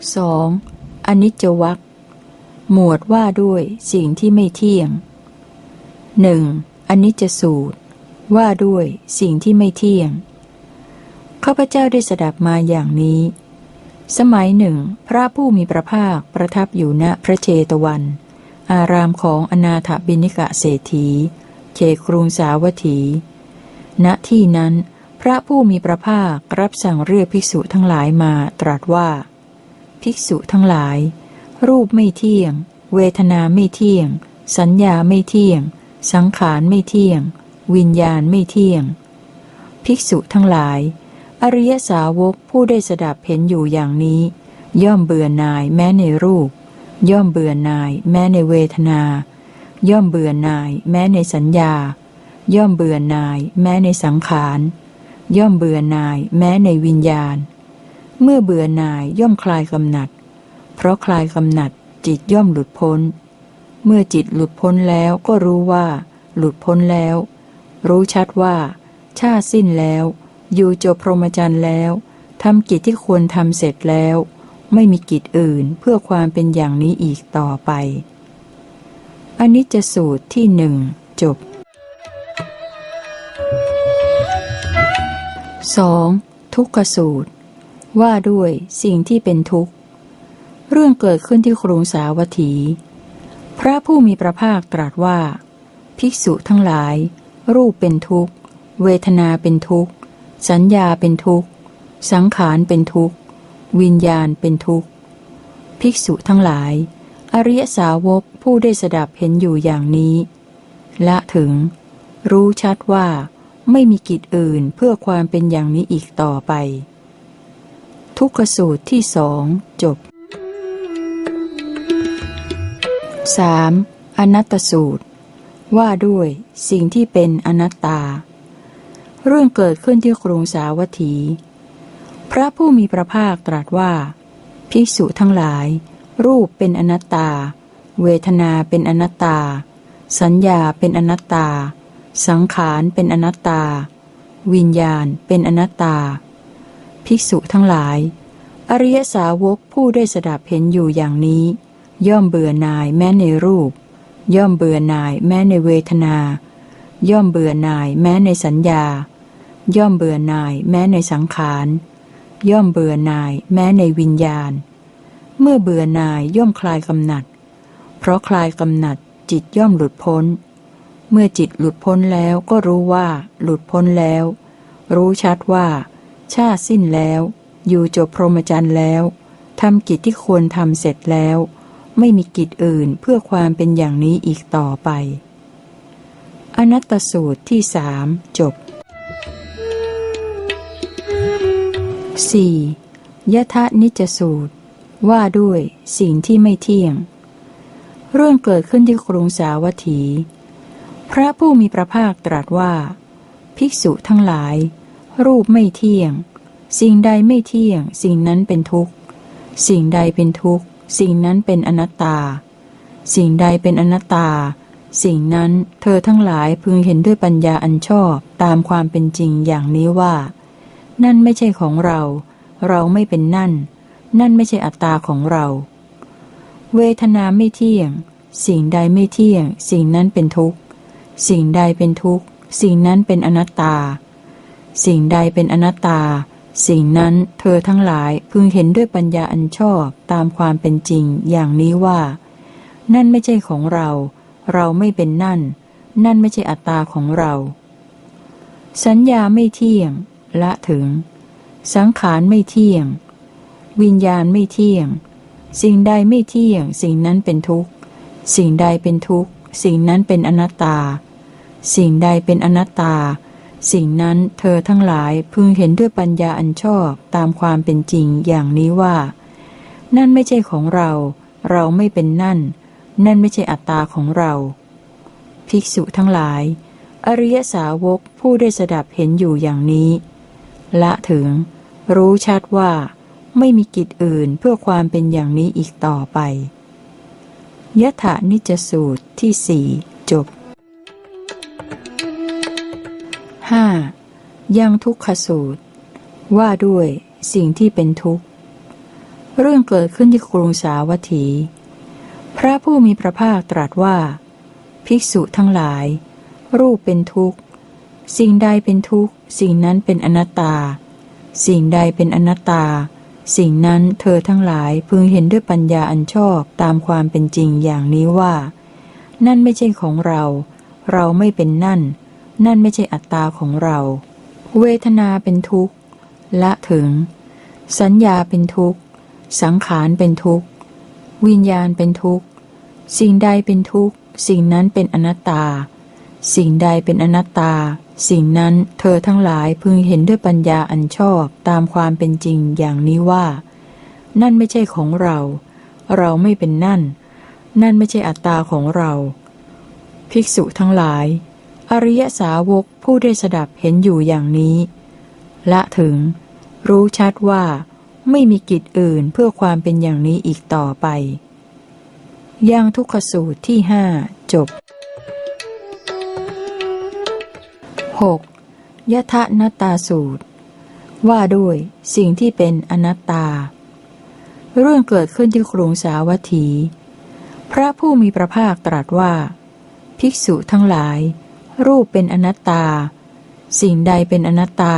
2. อนิจจวัคหมวดว่าด้วยสิ่งที่ไม่เที่ยง 1. อนิจจสูตร ว่าด้วยสิ่งที่ไม่เที่ยงข้าพเจ้าได้สดับมาอย่างนี้ สมัยหนึ่ง พระผู้มีพระภาคประทับอยู่ณพระเชตวัน อารามของอนาถบิณิกะเศรษฐีเขกรุงสาวัตถี ณที่นั้น พระผู้มีพระภาครับสั่งเรียกภิกษุทั้งหลายมาตรัสว่า ภิกษุทั้งหลาย รูปไม่เที่ยง เวทนาไม่เที่ยง สัญญาไม่เที่ยง สังขารไม่เที่ยง วิญญาณไม่เที่ยง ภิกษุทั้งหลาย อริยสาวกผู้ได้สดับเห็นอยู่อย่างนี้ ย่อมเบื่อหน่ายแม้ในรูป ย่อมเบื่อหน่ายแม้ในเวทนา ย่อมเบื่อหน่ายแม้ในสัญญา ย่อมเบื่อหน่ายแม้ในสังขาร ย่อมเบื่อหน่ายแม้ในวิญญาณ เมื่อเบื่อหน่ายย่อมคลายกำหนัด เพราะคลายกำหนัดจิตย่อมหลุดพ้น เมื่อจิตหลุดพ้นแล้วก็รู้ว่า หลุดพ้นแล้ว รู้ชัดว่า ชาสิ้นแล้ว อยู่จบพรหมจรรย์แล้วทำกิจที่ควรทำเสร็จแล้ว ไม่มีกิจอื่นเพื่อความเป็นอย่างนี้อีกต่อไปอันนี้จะสูตรที่หนึ่งจบ 2. ทุกขสูตร ว่าด้วยสิ่งที่เป็นทุกข์ เรื่องเกิดขึ้นที่กรุงสาวัตถี พระผู้มีพระภาคตรัสว่า ภิกษุทั้งหลาย รูปเป็นทุกข์ เวทนาเป็นทุกข์ สัญญาเป็นทุกข์ สังขารเป็นทุกข์ วิญญาณเป็นทุกข์ ภิกษุทั้งหลาย อริยสาวกผู้ได้สดับเห็นอยู่อย่างนี้ ละถึง รู้ชัดว่า ไม่มีกิจอื่นเพื่อความเป็นอย่างนี้อีกต่อไป ทุกขสูตรที่สองจบ 3. อนัตตสูตร ว่าด้วยสิ่งที่เป็นอนัตตา เรื่องเกิดขึ้นที่กรุงสาวัตถี พระผู้มีพระภาคตรัสว่า ภิกษุทั้งหลาย รูปเป็นอนัตตา เวทนาเป็นอนัตตา สัญญาเป็นอนัตตา สังขารเป็นอนัตตา วิญญาณเป็นอนัตตา ภิกษุทั้งหลาย อริยสาวกผู้ได้สดับเห็นอยู่อย่างนี้ ย่อมเบื่อหน่ายแม้ในรูป ย่อมเบื่อหน่ายแม้ในเวทนา ย่อมเบื่อหน่ายแม้ในสัญญา ย่อมเบื่อหน่ายแม้ในสังขาร ย่อมเบื่อหน่ายแม้ในวิญญาณ เมื่อเบื่อหน่ายย่อมคลายกำหนัด เพราะคลายกำหนัดจิตย่อมหลุดพ้น เมื่อจิตหลุดพ้นแล้วก็รู้ว่าหลุดพ้นแล้ว รู้ชัดว่า ชาติสิ้นแล้ว อยู่จบพรหมจรรย์แล้วทำกิจที่ควรทำเสร็จแล้ว ไม่มีกิจอื่นเพื่อความเป็นอย่างนี้อีกต่อไป อนัตตสูตรที่สามจบ 4. ยะทะนิจสูตร ว่าด้วยสิ่งที่ไม่เที่ยง เรื่องเกิดขึ้นที่กรุงสาวัตถี พระผู้มีพระภาคตรัสว่า ภิกษุทั้งหลาย รูปไม่เที่ยง สิ่งใดไม่เที่ยง สิ่งนั้นเป็นทุกข์ สิ่งใดเป็นทุกข์ สิ่งนั้นเป็นอนัตตา สิ่งใดเป็นอนัตตา สิ่งนั้นเธอทั้งหลายพึงเห็นด้วยปัญญาอันชอบตามความเป็นจริงอย่างนี้ว่า นั่นไม่ใช่ของเรา เราไม่เป็นนั่น นั่นไม่ใช่อัตตาของเรา เวทนาไม่เที่ยง สิ่งใดไม่เที่ยง สิ่งนั้นเป็นทุกข์ สิ่งใดเป็นทุกข์ สิ่งนั้นเป็นอนัตตา สิ่งใดเป็นอนัตตา สิ่งนั้นเธอทั้งหลายพึงเห็นด้วยปัญญาอันชอบตามความเป็นจริงอย่างนี้ว่า นั่นไม่ใช่ของเรา เราไม่เป็นนั่น นั่นไม่ใช่อัตตาของเรา สัญญาไม่เที่ยง ละถึง สังขารไม่เที่ยง วิญญาณไม่เที่ยง สิ่งใดไม่เที่ยง สิ่งนั้นเป็นทุกข์ สิ่งใดเป็นทุกข์ สิ่งนั้นเป็นอนัตตา สิ่งใดเป็นอนัตตา สิ่งนั้นเธอทั้งหลายพึงเห็นด้วยปัญญาอันชอบตามความเป็นจริงอย่างนี้ว่า นั่นไม่ใช่ของเรา เราไม่เป็นนั่น นั่นไม่ใช่อัตตาของเรา ภิกษุทั้งหลาย อริยสาวกผู้ได้สดับเห็นอยู่อย่างนี้ ละถึง รู้ชัดว่า ไม่มีกิจอื่นเพื่อความเป็นอย่างนี้อีกต่อไปยะถานิจสูตรที่สี่จบ 5. ยังทุกขสูตร ว่าด้วยสิ่งที่เป็นทุกข์ เรื่องเกิดขึ้นที่กรุงสาวัตถี พระผู้มีพระภาคตรัสว่า ภิกษุทั้งหลาย รูปเป็นทุกข์ สิ่งใดเป็นทุกข์ สิ่งนั้นเป็นอนัตตา สิ่งใดเป็นอนัตตา สิ่งนั้นเธอทั้งหลายพึงเห็นด้วยปัญญาอันชอบตามความเป็นจริงอย่างนี้ว่า นั่นไม่ใช่ของเรา เราไม่เป็นนั่น นั่นไม่ใช่อัตตาของเรา เวทนาเป็นทุกข์ ละถึง สัญญาเป็นทุกข์ สังขารเป็นทุกข์ วิญญาณเป็นทุกข์ สิ่งใดเป็นทุกข์ สิ่งนั้นเป็นอนัตตา สิ่งใดเป็นอนัตตา สิ่งนั้นเธอทั้งหลายพึงเห็นด้วยปัญญาอันชอบตามความเป็นจริงอย่างนี้ว่า นั่นไม่ใช่ของเรา เราไม่เป็นนั่น นั่นไม่ใช่อัตตาของเรา ภิกษุทั้งหลาย อริยสาวกผู้ได้สดับเห็นอยู่อย่างนี้ ละถึง รู้ชัดว่า ไม่มีกิจอื่นเพื่อความเป็นอย่างนี้อีกต่อไป ยังทุกขสูตรที่ห้าจบ 6. ยะทะนัตตาสูตร ว่าด้วยสิ่งที่เป็นอนัตตา เรื่องเกิดขึ้นที่กรุงสาวัตถี พระผู้มีพระภาคตรัสว่า ภิกษุทั้งหลาย รูปเป็นอนัตตา สิ่งใดเป็นอนัตตา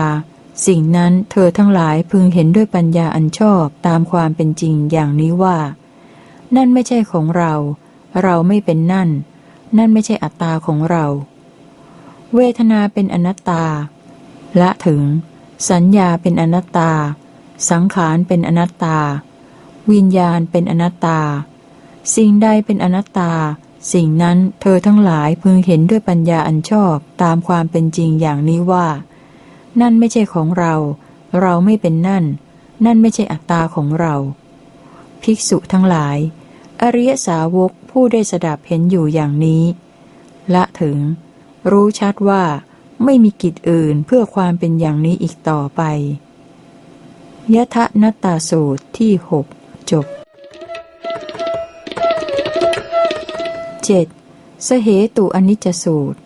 สิ่งนั้นเธอทั้งหลายพึงเห็นด้วยปัญญาอันชอบตามความเป็นจริงอย่างนี้ว่า นั่นไม่ใช่ของเรา เราไม่เป็นนั่น นั่นไม่ใช่อัตตาของเรา เวทนาเป็นอนัตตา ละถึง สัญญาเป็นอนัตตา สังขารเป็นอนัตตา วิญญาณเป็นอนัตตา สิ่งใดเป็นอนัตตา สิ่งนั้นเธอทั้งหลายพึงเห็นด้วยปัญญาอันชอบตามความเป็นจริงอย่างนี้ว่า นั่นไม่ใช่ของเรา เราไม่เป็นนั่น นั่นไม่ใช่อัตตาของเรา ภิกษุทั้งหลาย อริยสาวกผู้ได้สดับเห็นอยู่อย่างนี้ ละถึง รู้ชัดว่า ไม่มีกิจอื่นเพื่อความเป็นอย่างนี้อีกต่อไปยะทะนัตตาสูตรที่หกจบ 7. สเหตุอนิจจสูตร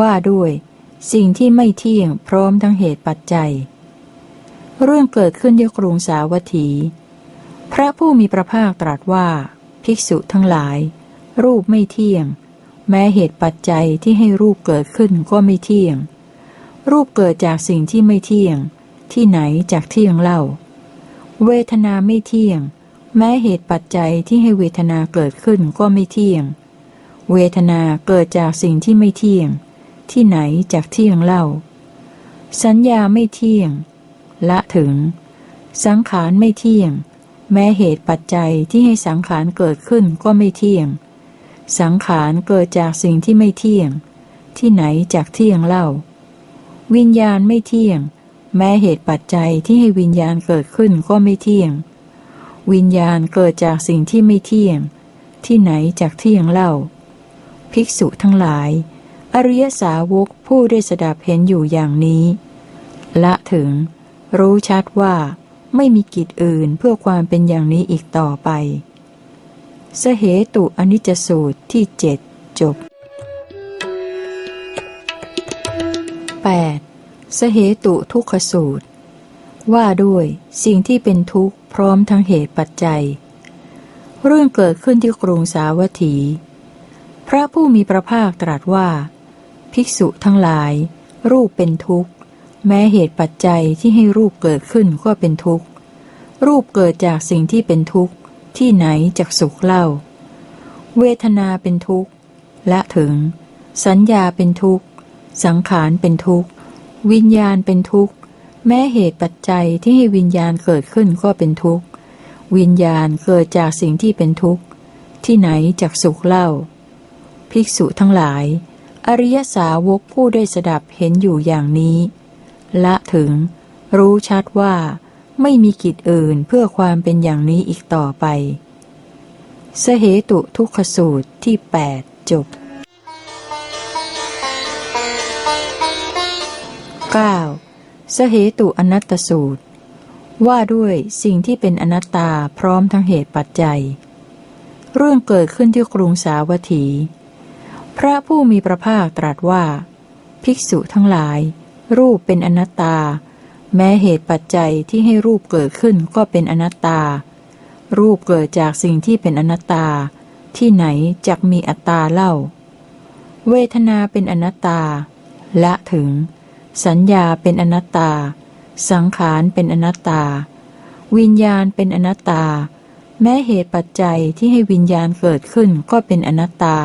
ว่าด้วย สิ่งที่ไม่เที่ยงพร้อมทั้งเหตุปัจจัย เรื่องเกิดขึ้นที่กรุงสาวัตถี พระผู้มีพระภาคตรัสว่า ภิกษุทั้งหลาย รูปไม่เที่ยง แม้เหตุปัจจัยที่ให้รูปเกิดขึ้นก็ไม่เที่ยง รูปเกิดจากสิ่งที่ไม่เที่ยง ที่ไหนจากเที่ยงเล่า เวทนาไม่เที่ยงแม้เหตุปัจจัยที่ให้เวทนาเกิดขึ้นก็ไม่เที่ยง เวทนาเกิดจากสิ่งที่ไม่เที่ยง ที่ไหนจากเที่ยงเล่า สัญญาไม่เที่ยง ละถึง สังขารไม่เที่ยง แม้เหตุปัจจัยที่ให้สังขารเกิดขึ้นก็ไม่เที่ยง สังขารเกิดจากสิ่งที่ไม่เที่ยง ที่ไหนจากเที่ยงเล่า วิญญาณไม่เที่ยง แม้เหตุปัจจัยที่ให้วิญญาณเกิดขึ้นก็ไม่เที่ยง วิญญาณเกิดจากสิ่งที่ไม่เที่ยง ที่ไหนจากเที่ยงเล่า ภิกษุทั้งหลาย อริยสาวกผู้ได้สดับเห็นอยู่อย่างนี้ ละถึง รู้ชัดว่า ไม่มีกิจอื่นเพื่อความเป็นอย่างนี้อีกต่อไป สเหตุอนิจจสูตรที่เจ็ดจบ 8. สเหตุทุกขสูตร ว่าด้วยสิ่งที่เป็นทุกข์พร้อมทั้งเหตุปัจจัย เรื่องเกิดขึ้นที่กรุงสาวัตถี พระผู้มีพระภาคตรัสว่า ภิกษุทั้งหลาย รูปเป็นทุกข์ แม้เหตุปัจจัยที่ให้รูปเกิดขึ้นก็เป็นทุกข์ รูปเกิดจากสิ่งที่เป็นทุกข์ ที่ไหนจากสุขเล่า เวทนาเป็นทุกข์และถึง สัญญาเป็นทุกข์ สังขารเป็นทุกข์ วิญญาณเป็นทุกข์ แม้เหตุปัจจัยที่ให้วิญญาณเกิดขึ้นก็เป็นทุกข์ วิญญาณเกิดจากสิ่งที่เป็นทุกข์ ที่ไหนจากสุขเล่า ภิกษุทั้งหลาย อริยสาวกผู้ได้สดับเห็นอยู่อย่างนี้ ละถึง รู้ชัดว่า ไม่มีกิจอื่นเพื่อความเป็นอย่างนี้อีกต่อไป สเหตุทุกขสูตรที่ 8 จบ 9. สเหตุอนัตตสูตร ว่าด้วยสิ่งที่เป็นอนัตตาพร้อมทั้งเหตุปัจจัย เรื่องเกิดขึ้นที่กรุงสาวัตถี พระผู้มีพระภาคตรัสว่า ภิกษุทั้งหลาย รูปเป็นอนัตตา แม้เหตุปัจจัยที่ให้รูปเกิดขึ้นก็เป็นอนัตตา รูปเกิดจากสิ่งที่เป็นอนัตตา ที่ไหนจักมีอัตตาเล่า เวทนาเป็นอนัตตา ละถึง สัญญาเป็นอนัตตา สังขารเป็นอนัตตา วิญญาณเป็นอนัตตา แม้เหตุปัจจัยที่ให้วิญญาณเกิดขึ้นก็เป็นอนัตตา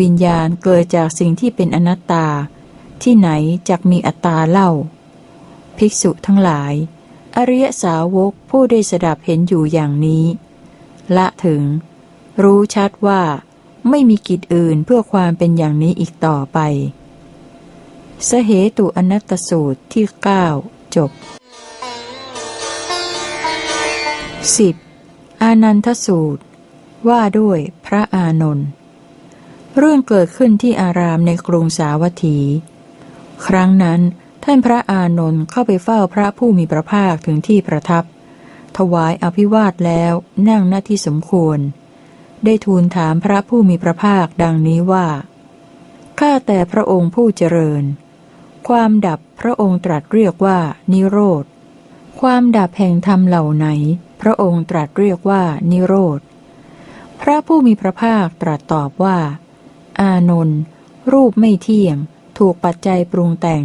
วิญญาณเกิดจากสิ่งที่เป็นอนัตตา ที่ไหนจักมีอัตตาเล่า ภิกษุทั้งหลาย อริยสาวกผู้ได้สดับเห็นอยู่อย่างนี้ ละถึง รู้ชัดว่า ไม่มีกิจอื่นเพื่อความเป็นอย่างนี้อีกต่อไป สเหตุอนัตตสูตรที่เก้าจบ 10. อานันทสูตร ว่าด้วยพระอานนท์ เรื่องเกิดขึ้นที่อารามในกรุงสาวัตถี ครั้งนั้น ท่านพระอานนท์เข้าไปเฝ้าพระผู้มีพระภาคถึงที่ประทับ ถวายอภิวาทแล้วนั่งหน้าที่สมควร ได้ทูลถามพระผู้มีพระภาคดังนี้ว่า ข้าแต่พระองค์ผู้เจริญ ความดับพระองค์ตรัสเรียกว่านิโรธ ความดับแห่งธรรมเหล่าไหน พระองค์ตรัสเรียกว่านิโรธ พระผู้มีพระภาคตรัสตอบว่า อานนท์รูปไม่เที่ยง ถูกปัจจัยปรุงแต่ง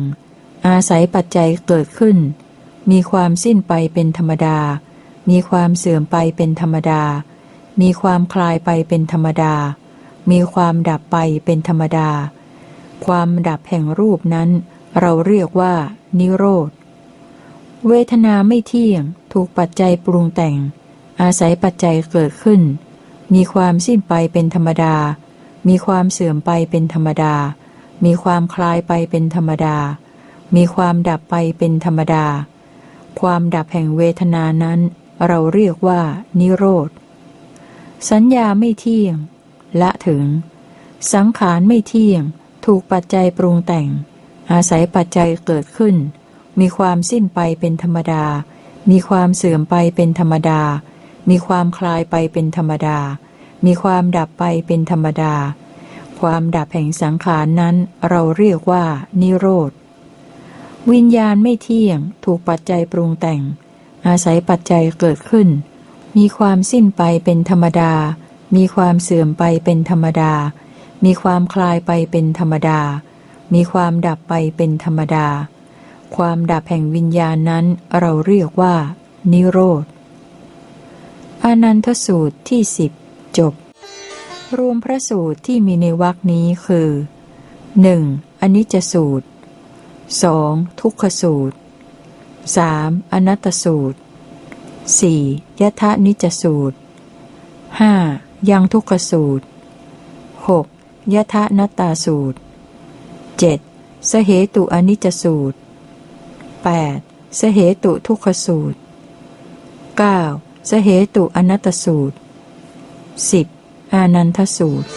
อาศัยปัจจัยเกิดขึ้น มีความสิ้นไปเป็นธรรมดา มีความเสื่อมไปเป็นธรรมดา มีความคลายไปเป็นธรรมดา มีความดับไปเป็นธรรมดา ความดับแห่งรูปนั้น เราเรียกว่า นิโรธ เวทนาไม่เที่ยง ถูกปัจจัยปรุงแต่ง อาศัยปัจจัยเกิดขึ้น มีความสิ้นไปเป็นธรรมดา มีความเสื่อมไปเป็นธรรมดา มีความคลายไปเป็นธรรมดา มีความดับไปเป็นธรรมดา ความดับแห่งเวทนานั้น เราเรียกว่า นิโรธ สัญญาไม่เที่ยง ละถึง สังขารไม่เที่ยง ถูกปัจจัยปรุงแต่ง อาศัยปัจจัยเกิดขึ้น มีความสิ้นไปเป็นธรรมดา มีความเสื่อมไปเป็นธรรมดา มีความคลายไปเป็นธรรมดา มีความดับไปเป็นธรรมดา ความดับแห่งสังขารนั้นเราเรียกว่า นิโรธ วิญญาณไม่เที่ยง ถูกปัจจัยปรุงแต่ง อาศัยปัจจัยเกิดขึ้น มีความสิ้นไปเป็นธรรมดา มีความเสื่อมไปเป็นธรรมดา มีความคลายไปเป็นธรรมดา มีความดับไปเป็นธรรมดา ความดับแห่งวิญญาณนั้นเราเรียกว่า นิโรธ อานันทสูตรที่สิบ จบ รวมพระสูตรที่มีในวรรคนี้คือ 1. อนิจจสูตร 2. ทุกขสูตร 3. อนัตตสูตร 4. ยถานิจจสูตร 5. ยังทุกขสูตร 6. ยถานัตตาสูตร 7. สเหตุอนิจจสูตร 8. สเหตุทุกขสูตร 9. สเหตุอนัตตสูตร 10. อานันทสูตร